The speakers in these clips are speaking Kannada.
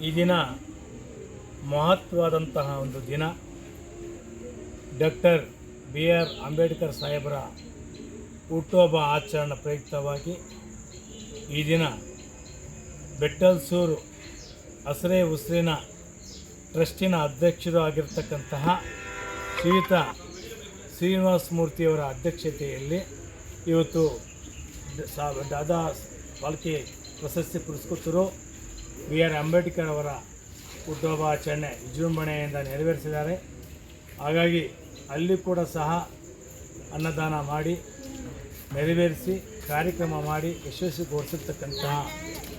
ಈ ದಿನ ಮಹತ್ವವಾದಂತಹ ಒಂದು ದಿನ. ಡಾಕ್ಟರ್ ಬಿ ಆರ್ ಅಂಬೇಡ್ಕರ್ ಸಾಹೇಬರ ಹುಟ್ಟುಹಬ್ಬ ಆಚರಣೆ ಪ್ರಯುಕ್ತವಾಗಿ ಈ ದಿನ ಬೆಟ್ಟಲ್ಸೂರು ಹಸರೆ ಉಸಿರಿನ ಟ್ರಸ್ಟಿನ ಅಧ್ಯಕ್ಷರು ಆಗಿರ್ತಕ್ಕಂತಹ ಶ್ರೀಯುತ ಶ್ರೀನಿವಾಸ ಮೂರ್ತಿಯವರ ಅಧ್ಯಕ್ಷತೆಯಲ್ಲಿ ಇವತ್ತು ದಾದಾ ಬಾಲ್ಕೆ ಪ್ರಶಸ್ತಿ ಪುರಸ್ಕೃತರು ಬಿ ಆರ್ ಅಂಬೇಡ್ಕರ್ ಅವರ ಹುಟ್ಟುಹಬ್ಬ ಆಚರಣೆ ವಿಜೃಂಭಣೆಯಿಂದ ನೆರವೇರಿಸಿದ್ದಾರೆ. ಹಾಗಾಗಿ ಅಲ್ಲಿ ಕೂಡ ಸಹ ಅನ್ನದಾನ ಮಾಡಿ, ನೆರವೇರಿಸಿ, ಕಾರ್ಯಕ್ರಮ ಮಾಡಿ ಯಶಸ್ವಿಗೊಳಿಸಿರ್ತಕ್ಕಂತಹ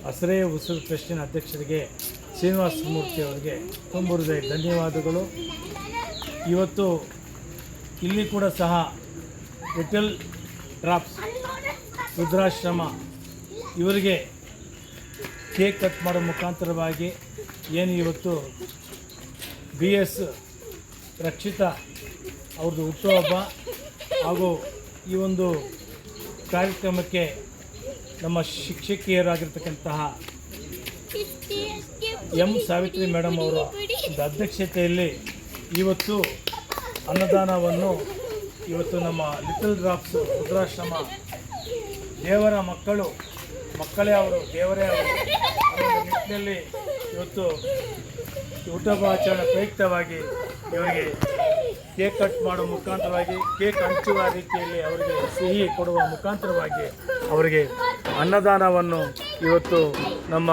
ಹಸರೇ ಉಸಿರು ಟ್ರಸ್ಟಿನ ಅಧ್ಯಕ್ಷರಿಗೆ ಶ್ರೀನಿವಾಸ ಮೂರ್ತಿ ಅವರಿಗೆ ತುಂಬ ಹೃದಯ ಧನ್ಯವಾದಗಳು. ಇವತ್ತು ಇಲ್ಲಿ ಕೂಡ ಸಹ ಲಿಟಲ್ ಡ್ರಾಪ್ಸ್ ವೃದ್ಧಾಶ್ರಮ ಇವರಿಗೆ ಕೇಕ್ ಕಟ್ ಮಾಡೋ ಮುಖಾಂತರವಾಗಿ ಏನು ಇವತ್ತು ಬಿ ಎಸ್ ರಕ್ಷಿತಾ ಅವ್ರದ್ದು ಹುಟ್ಟುಹಬ್ಬ ಹಾಗೂ ಈ ಒಂದು ಕಾರ್ಯಕ್ರಮಕ್ಕೆ ನಮ್ಮ ಶಿಕ್ಷಕಿಯರಾಗಿರ್ತಕ್ಕಂತಹ ಎಂ ಸಾವಿತ್ರಿ ಮೇಡಮ್ ಅವರ ಒಂದು ಅಧ್ಯಕ್ಷತೆಯಲ್ಲಿ ಇವತ್ತು ಅನ್ನದಾನವನ್ನು ಇವತ್ತು ನಮ್ಮ ಲಿಟಲ್ ಡ್ರಾಪ್ಸ್ ರುದ್ರಾಶ್ರಮ ದೇವರ ಮಕ್ಕಳು ಮಕ್ಕಳೇ ಅವರು, ದೇವರೇ ಅವರು. ನಿಟ್ಟಿನಲ್ಲಿ ಇವತ್ತು ಊಟ ಆಚರಣೆ ಪ್ರಯುಕ್ತವಾಗಿ ಇವರಿಗೆ ಕೇಕ್ ಕಟ್ ಮಾಡುವ ಮುಖಾಂತರವಾಗಿ, ಕೇಕ್ ಹಂಚುವ ರೀತಿಯಲ್ಲಿ ಅವರಿಗೆ ಸಿಹಿ ಕೊಡುವ ಮುಖಾಂತರವಾಗಿ ಅವರಿಗೆ ಅನ್ನದಾನವನ್ನು ಇವತ್ತು ನಮ್ಮ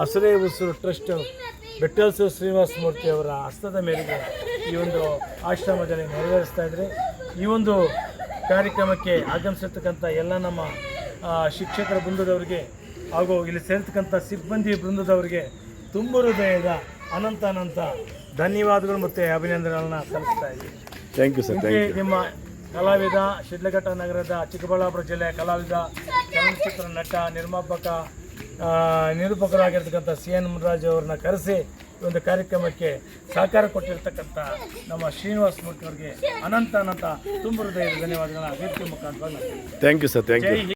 ಹಸರೇ ಉಸಿರು ಟ್ರಸ್ಟ್ ಬೆಟ್ಟಲ್ಸು ಶ್ರೀನಿವಾಸ ಮೂರ್ತಿ ಅವರ ಹಸ್ತದ ಮೇರೆಗೆ ಈ ಒಂದು ಆಶ್ರಮದಲ್ಲಿ ನೆರವೇರಿಸ್ತಾ ಇದ್ದಾರೆ. ಈ ಒಂದು ಕಾರ್ಯಕ್ರಮಕ್ಕೆ ಆಗಮಿಸಿರ್ತಕ್ಕಂಥ ಎಲ್ಲ ನಮ್ಮ ಶಿಕ್ಷಕರ ಬೃಂದದವರಿಗೆ ಹಾಗೂ ಇಲ್ಲಿ ಸೇರ್ತಕ್ಕಂಥ ಸಿಬ್ಬಂದಿ ಬೃಂದದವರಿಗೆ ತುಂಬ ಹೃದಯದ ಅನಂತ ಅನಂತ ಧನ್ಯವಾದಗಳು ಮತ್ತು ಅಭಿನಂದನೆಗಳನ್ನ ಸಲ್ಲಿಸ್ತಾ ಇದ್ದೀನಿ. ಥ್ಯಾಂಕ್ ಯು ಸರ್ ನಿಮ್ಮ ಕಲಾವಿದ ಶಿಡ್ಲಘಟ್ಟ ನಗರದ ಚಿಕ್ಕಬಳ್ಳಾಪುರ ಜಿಲ್ಲೆಯ ಕಲಾವಿದ ಚಲನಚಿತ್ರ ನಟ ನಿರ್ಮಾಪಕ ನಿರೂಪಕರಾಗಿರ್ತಕ್ಕಂಥ ಸಿ ಎನ್ ಮುನರಾಜ್ ಅವ್ರನ್ನ ಕರೆಸಿ ಈ ಒಂದು ಕಾರ್ಯಕ್ರಮಕ್ಕೆ ಸಹಕಾರ ಕೊಟ್ಟಿರ್ತಕ್ಕಂಥ ನಮ್ಮ ಶ್ರೀನಿವಾಸ ಮೂರ್ತಿ ಅವರಿಗೆ ಅನಂತ ಅನಂತ ತುಂಬ ಹೃದಯದ ಧನ್ಯವಾದಗಳನ್ನ ಅಭಿವೃದ್ಧಿ ಮುಖಾಂತರ thank you sir thank you.